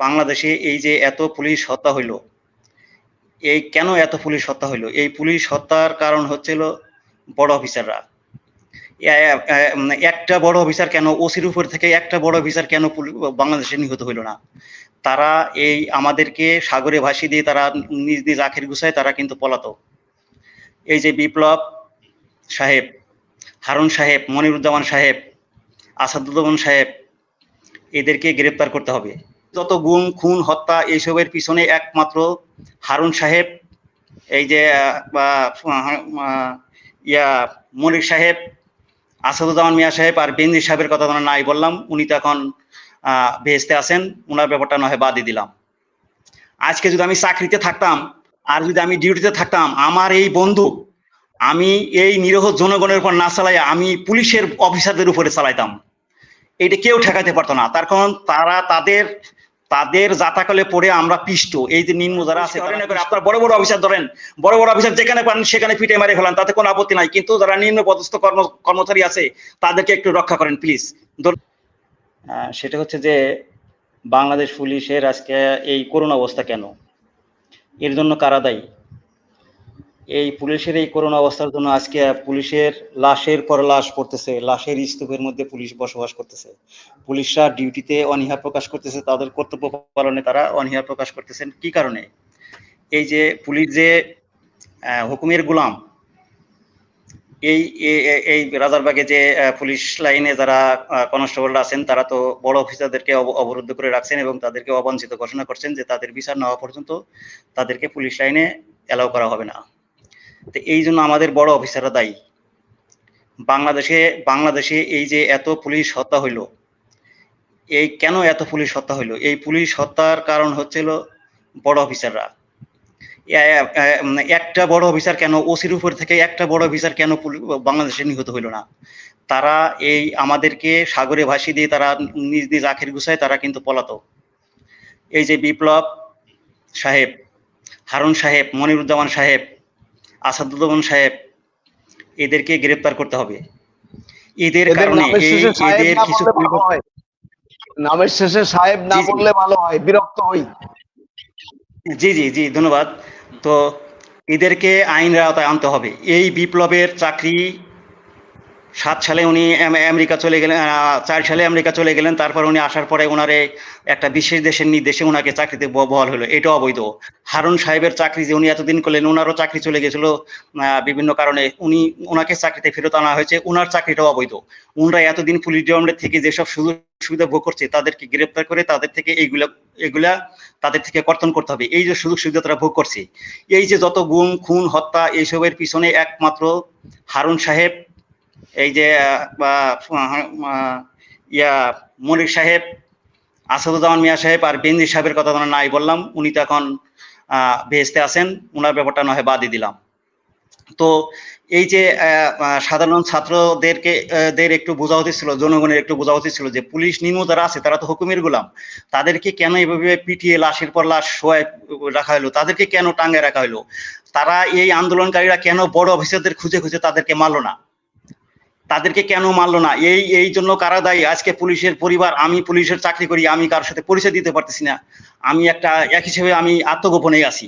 বাংলাদেশে এই যে এত পুলিশ হত্যা হইল, এই কেন এত পুলিশ হত্যা হইল? এই পুলিশ হত্যার কারণ হচ্ছিল বড় অফিসাররা। একটা বড় অফিসার কেন ওসির উপর থেকে একটা বড় অফিসার কেন বাংলাদেশে নিহত হইল না? তারা এই আমাদেরকে সাগরে ভাসিয়ে দিয়ে তারা নিজ নিজ আখের গুছায় তারা কিন্তু পলাতক। এই যে বিপ্লব সাহেব, হারুন সাহেব, মনিরুজ্জামান সাহেব, আসাদুজ্জামান সাহেব, এদেরকে গ্রেপ্তার করতে হবে। যত গুম খুন হত্যা এইসবের পিছনে একমাত্র হারুন সাহেব এই যে বা, ইয়া মনির সাহেব আসাদুজ্জামান মিয়া সাহেব আর বেনজির সাহেবের কথা তো নাই বললাম উনি তো এখন বেহেস্তে আছেন ওনার ব্যাপারটা নয় বাদই দিলাম। আজকে যদি আমি চাকরিতে থাকতাম আর যদি আমি ডিউটিতে থাকতাম আমার এই বন্ধু আমি এই নিরহ জনগণের উপর না চালাই আমি পুলিশের অফিসারদের উপরে চালাইতাম। এটা কেউ ঠেকাতে পারতো না। তার কারণ তারা তাদের তাদের জাতাকলে পড়ে আমরা পিষ্ট। এই যে নিম্ন যারা আছে আপনার বড় বড় অফিসার ধরেন বড় বড় অফিসার যেখানে পান সেখানে পিটে মারে ফেলান তাতে কোনো আপত্তি নাই। কিন্তু যারা নিম্ন পদস্থ কর্ম কর্মচারী আছে তাদেরকে একটু রক্ষা করেন প্লিজ। সেটা হচ্ছে যে বাংলাদেশ পুলিশের আজকে এই করোনা অবস্থা কেন? এর জন্য কারা দায়ী? এই পুলিশের এই করোনা অবস্থার জন্য আজকে পুলিশের লাশের পর লাশ পড়তেছে, লাশের স্তূপের মধ্যে পুলিশ বসবাস করতেছে। পুলিশরা ডিউটিতে অনীহা প্রকাশ করতেছে, তাদের কর্তব্য পালনে তারা অনীহা প্রকাশ করতেছেন। কি কারণে? এই যে পুলিশ যে হুকুমের গোলাম, এই এই রাজারবাগে যে পুলিশ লাইনে যারা কনস্টেবলরা আছেন, তারা তো বড় অফিসারদেরকে অব- অবরুদ্ধ করে রাখছেন এবং তাদেরকে অবাঞ্ছিত ঘোষণা করছেন যে তাদের বিচার না হওয়া পর্যন্ত তাদেরকে পুলিশ লাইনে অ্যালাউ করা হবে না। তো এই জন্য আমাদের বড় অফিসাররা দায়ী। বাংলাদেশে বাংলাদেশে এই যে এত পুলিশ হত্যা হইল এই কেন এত পুলিশ হত্যা হইল? এই পুলিশ হত্যার কারণ হচ্ছিল বড় অফিসাররা। উম, একটা বড় অফিসার কেন ওসির উপর থেকে একটা বড় অফিসার কেন বাংলাদেশে নিহত হইল না? তারা এই আমাদেরকে সাগরে ভাসিয়ে দিয়ে তারা নিজ নিজ আখের গুছায় তারা কিন্তু পলাতক। এই যে বিপ্লব সাহেব হারুন সাহেব মনিরুজ্জামান সাহেব আসাদুজ্জামান সাহেব এদেরকে গ্রেপ্তার করতে হবে। এদের কারণে এদের কিছু হয়। নামের শেষে সাহেব না। বললে ভালো হয়। বিরক্ত হই। জি জি জি ধন্যবাদ। তো এদেরকে আইনের আওতায় আনতে হবে। এই বিপ্লবের চাকরি সাত সালে উনি আমেরিকা চলে গেলেন চার সালে আমেরিকা চলে গেলেন, তারপর উনি আসার পরে ওনারে একটা বিশেষ দেশের নির্দেশে ওনাকে চাকরিতে বহাল হলো। এটা অবৈধ। হারুন সাহেবের চাকরি যে উনি এতদিন করলেন ওনারও চাকরি চলে গেছিল বিভিন্ন কারণে। উনি ওনাকে চাকরিতে ফেরত আনা হয়েছে ওনার চাকরিটাও অবৈধ। উনরা এতদিন পুলিশ ডিপার্টমেন্ট থেকে যেসব সুযোগ সুবিধা ভোগ করছে, তাদেরকে গ্রেপ্তার করে তাদের থেকে এইগুলা এগুলা তাদের থেকে কর্তন করতে হবে। এই যে সুযোগ সুবিধা তারা ভোগ করছে। এই যে যত গুম, খুন, হত্যা, এইসবের পিছনে একমাত্র হারুন সাহেব এই যে বা, ইয়া মনির সাহেব আসাদুজ্জামান মিয়া সাহেব আর বেনজির সাহেবের কথা তো নাই বললাম। উনি তো এখন বেহেস্তে আছেন। ওনার ব্যাপারটা নয় বাদই দিলাম। তো এই যে সাধারণ ছাত্রদেরকে দের একটু বোঝা উচিত ছিল জনগণের একটু বোঝা উচিত ছিল যে পুলিশ নিম্ন যারা আছে তারা তো হুকুমের গোলাম। তাদেরকে কেন এভাবে পিটিয়ে লাশের পর লাশ শোয়ায় রাখা হলো? তাদেরকে কেন টাঙ্গায় রাখা হলো? তারা এই আন্দোলনকারীরা কেন বড় অফিসারদের খুঁজে খুঁজে তাদেরকে মারলো না? তাদেরকে কেন মারলো না? এই এই জন্য কারা দায়ী? আজকে পুলিশের পরিবার, আমি পুলিশের চাকরি করি, আমি কারোর সাথে পরিচয় দিতে পারতেছি না। আমি একটা, এক হিসেবে আমি আত্মগোপনে আছি।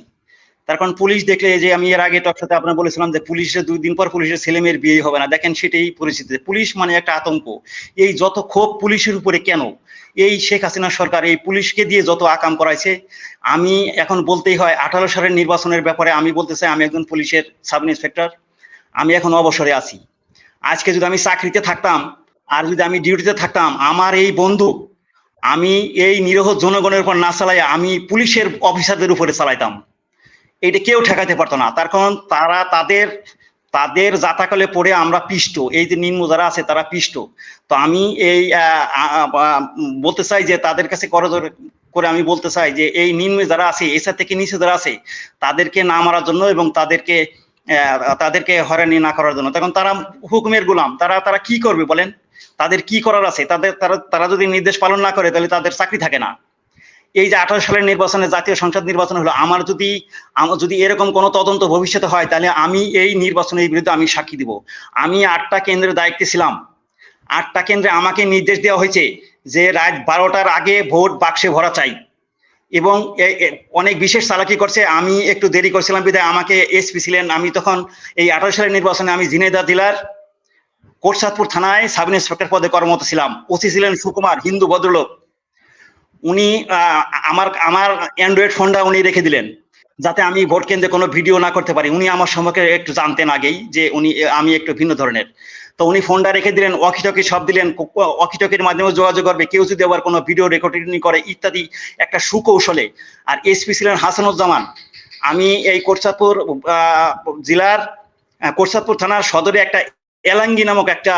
তার কারণ পুলিশ দেখলে যে আমি এর আগে টক সাথে আপনার বলেছিলাম যে পুলিশের দুই দিন পর পুলিশের ছেলে মেয়ের বিয়ে হবে না। দেখেন সেটাই পরিস্থিতি। পুলিশ মানে একটা আতঙ্ক। এই যত ক্ষোভ পুলিশের উপরে কেন? এই শেখ হাসিনা সরকার এই পুলিশকে দিয়ে যত আকাম করাইছে, আমি এখন বলতেই হয়, আঠারো সালের নির্বাচনের ব্যাপারে আমি বলতে চাই, আমি একজন পুলিশের সাব ইন্সপেক্টর আমি এখন অবসরে আছি। আজকে যদি আমি চাকরিতে থাকতাম আর যদি আমি ডিউটিতে থাকতাম, আমার এই বন্ধু, আমি এই নিরহ জনগণের উপর না চালাই আমি পুলিশের অফিসারদের উপরে চালাইতাম। এটা কেউ ঠেকাতে পারতো না। তার কারণ তারা তাদের তাদের জাতাকলে পড়ে আমরা পিষ্ট। এই যে নিম্ন যারা আছে তারা পিষ্ট। তো আমি এই বলতে চাই যে তাদের কাছে করজোর করে আমি বলতে চাই যে এই নিম্ন যারা আছে এসা থেকে নিচে যারা আছে, তাদেরকে না মারার জন্য এবং তাদেরকে তাদেরকে হয়রানি না করার জন্য। তখন তারা হুকুমের গোলাম। তারা তারা কি করবে বলেন? তাদের কি করার আছে? তাদের, তারা তারা যদি নির্দেশ পালন না করে, তাহলে তাদের চাকরি থাকে না। এই যে আঠারো সালের নির্বাচনে জাতীয় সংসদ নির্বাচন হলো, আমার যদি আমার যদি এরকম কোনো তদন্ত ভবিষ্যতে হয়, তাহলে আমি এই নির্বাচনের বিরুদ্ধে আমি সাক্ষী দিব। আমি আটটা কেন্দ্রের দায়িত্বে ছিলাম। আটটা কেন্দ্রে আমাকে নির্দেশ দেওয়া হয়েছে যে রাত বারোটার আগে ভোট বাক্সে ভরা চাই। এবং অনেক বিশেষ চালাকি করছে। আমি একটু দেরি করছিলাম বিদায় আমাকে এসপি ছিলেন। আমি তখন এই আঠারো সালের নির্বাচনে আমি জিনেদা জেলার কোটসাদপুর থানায় সাব ইন্সপেক্টর পদে কর্মরত ছিলাম। ওসি ছিলেন সুকুমার, হিন্দু ভদ্রলোক। উনি আমার আমার অ্যান্ড্রয়েড ফোনটা উনি রেখে দিলেন। যাতে আমি ভোট কেন্দ্রে কোনো ভিডিও না করতে পারি। উনি আমার সম্পর্কে একটু জানতেন আগেই যে উনি আমি একটু ভিন্ন ধরনের। তো উনি ফোনটা রেখে দিলেন অকিটকি সব দিলেন অকিটকির মাধ্যমে যোগাযোগ করবে। কেউ যদি আবার কোনো ভিডিও রেকর্ডিং করে ইত্যাদি একটা সুকৌশলে। আর এসপি ছিলেন হাসানুজ্জামান। আমি এই কোটসাদপুর আহ, জেলার আহ, কোটসাদপুর থানার সদরে একটা এলাঙ্গি নামক একটা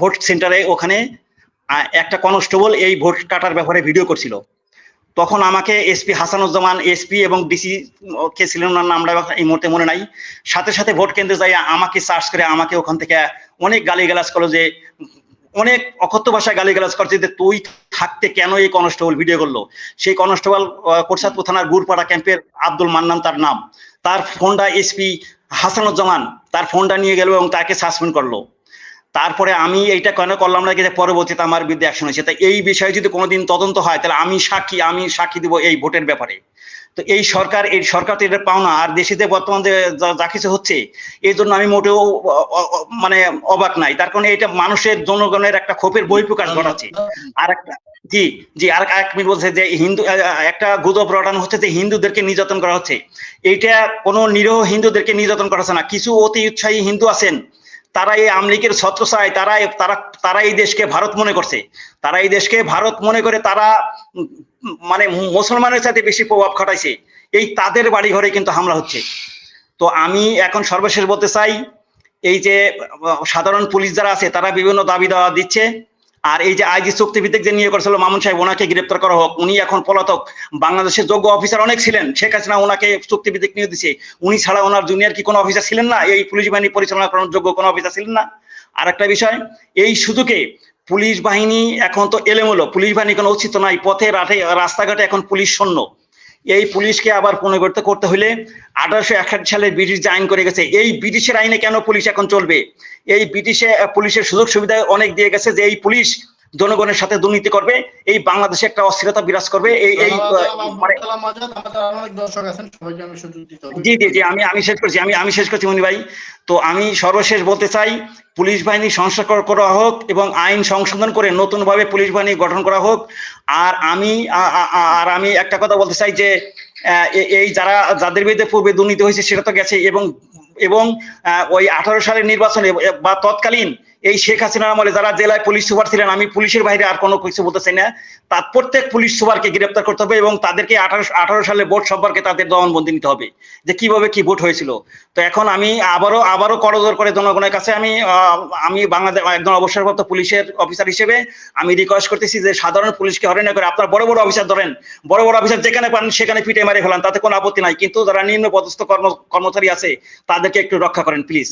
ভোট সেন্টারে ওখানে একটা কনস্টেবল এই ভোট কাটার ব্যাপারে ভিডিও করছিল। তখন আমাকে এসপি হাসানুজ্জামান, এসপি এবং ডিসি, কে ছিলেন ওনার নামটা এই মুহূর্তে মনে নাই। সাথে সাথে ভোট কেন্দ্রে যাই আমাকে সার্চ করে, আমাকে ওখান থেকে অনেক গালিগালাজ করল যে, অনেক অকথ্য ভাষায় গালিগালাজ করছে যে, তুই থাকতে কেন এই কনস্টেবল ভিডিও করল? সেই কনস্টেবল কোরসাদপুর থানার গুরপাড়া ক্যাম্পের আব্দুল মান্নান তার নাম। তার ফোনটা এসপি হাসানুজ্জামান, তার ফোনটা নিয়ে গেল এবং তাকে সাসপেন্ড করল। তারপরে আমি এইটা কেন করলাম না যে পরবর্তীতে আমার বিরুদ্ধে অ্যাকশন হয়েছে? তাই এই বিষয়ে যদি কোনোদিন তদন্ত হয়, তাহলে আমি সাক্ষী আমি সাক্ষী দিব এই ভোটের ব্যাপারে। তো এই সরকার এই সরকার তো এটা পাওনা, আর দেশে যে বর্তমান যে কিছু হচ্ছে, এই জন্য আমি মোটেও মানে অবাক নাই। তার কারণে এটা মানুষের, জনগণের একটা ক্ষোভের বহিঃপ্রকাশ ঘটাচ্ছে। আর একটা জি জি আর এক মিনিট বলছে যে হিন্দু একটা গুজব রটানো হচ্ছে যে হিন্দুদেরকে নির্যাতন করা হচ্ছে। এইটা কোনো নিরীহ হিন্দুদেরকে নির্যাতন করা হচ্ছে না। কিছু অতি উৎসাহী হিন্দু আছেন তারা এই আমলিকের ছত্র চায়, তারা তারা তারা এই দেশকে ভারত মনে করছে। তারা এই দেশকে ভারত মনে করে তারা মানে মুসলমানের সাথে বেশি প্রভাব খাটাইছে। এই তাদের বাড়ি ঘরে কিন্তু হামলা হচ্ছে। তো আমি এখন সর্বশেষ বলতে চাই, এই যে, সাধারণ পুলিশ যারা আছে, তারা বিভিন্ন দাবি দাওয়া দিচ্ছে। আর এই যে আইজি চুক্তিভিত্তিক যে নিয়োগ করেছিল মামুন সাহেব, ওনাকে গ্রেপ্তার করা হোক। উনি এখন পলাতক। বাংলাদেশের যোগ্য অফিসার অনেক ছিলেন। শেখ হাসিনা ওনাকে চুক্তিভিত্তিক নিয়োগ দিছে। উনি ছাড়া ওনার জুনিয়র কি কোনো অফিসার ছিলেন না? এই পুলিশ বাহিনী পরিচালনা করার যোগ্য কোনো অফিসার ছিলেন না? আর একটা বিষয়, এই সুযোগে পুলিশ বাহিনী এখন তো এলেমেলো। পুলিশ বাহিনী কোনো অস্তিত্ব নাই। পথে রাতে রাস্তাঘাটে এখন পুলিশ শূন্য এই পুলিশকে আবার পুনর্গঠিত করতে হলে আঠারোশো একষট্টি সালে ব্রিটিশ যে আইন করে গেছে, এই ব্রিটিশের আইনে কেন পুলিশ এখন চলবে? এই ব্রিটিশে পুলিশের সুযোগ সুবিধা অনেক দিয়ে গেছে যে এই পুলিশ জনগণের সাথে দুর্নীতি করবে এই বাংলাদেশে একটা অস্থিরতা বিরাজ করবে এই এই মানে জি জি জি আমি আমি শেষ করছি আমি আমি শেষ করছি মনি ভাই তো আমি সর্বশেষ বলতে চাই পুলিশ বাহিনী সংস্কার করা হোক এবং আইন সংশোধন করে নতুন ভাবে পুলিশ বাহিনী গঠন করা হোক। আর আমি আর আমি একটা কথা বলতে চাই যে এই যারা যাদের বিরুদ্ধে পূর্বে দুর্নীতি হয়েছে সেটা তো গেছে এবং এবং ওই আঠারো সালের নির্বাচনে বা তৎকালীন এই শেখ হাসিনার আমলে যারা জেলায় পুলিশ সুপার ছিলেন, আমি পুলিশের বাইরে আর কোনো কিছু বলতে চাই না। তার প্রত্যেক পুলিশ সুপারকে গ্রেপ্তার করতে হবে এবং তাদেরকে আঠারো আঠারো সালে ভোট সম্পর্কে তাদের জবানবন্দি নিতে হবে। যে কীভাবে কি ভোট হয়েছিল। তো এখন আমি আবারও আবারও করজোর করে জনগণের কাছে আমি আমি বাংলাদেশ, একজন অবসরপ্রাপ্ত পুলিশের অফিসার হিসেবে আমি রিকোয়েস্ট করতেছি যে সাধারণ পুলিশকে হরে না করে আপনার বড় বড় অফিসার ধরেন। বড় বড় অফিসার যেখানে পান সেখানে পিটে মারে ফেলান, তাতে কোনো আপত্তি নাই। কিন্তু যারা নিম্ন পদস্থ কর্ম, কর্মচারী আছে, তাদেরকে একটু রক্ষা করেন প্লিজ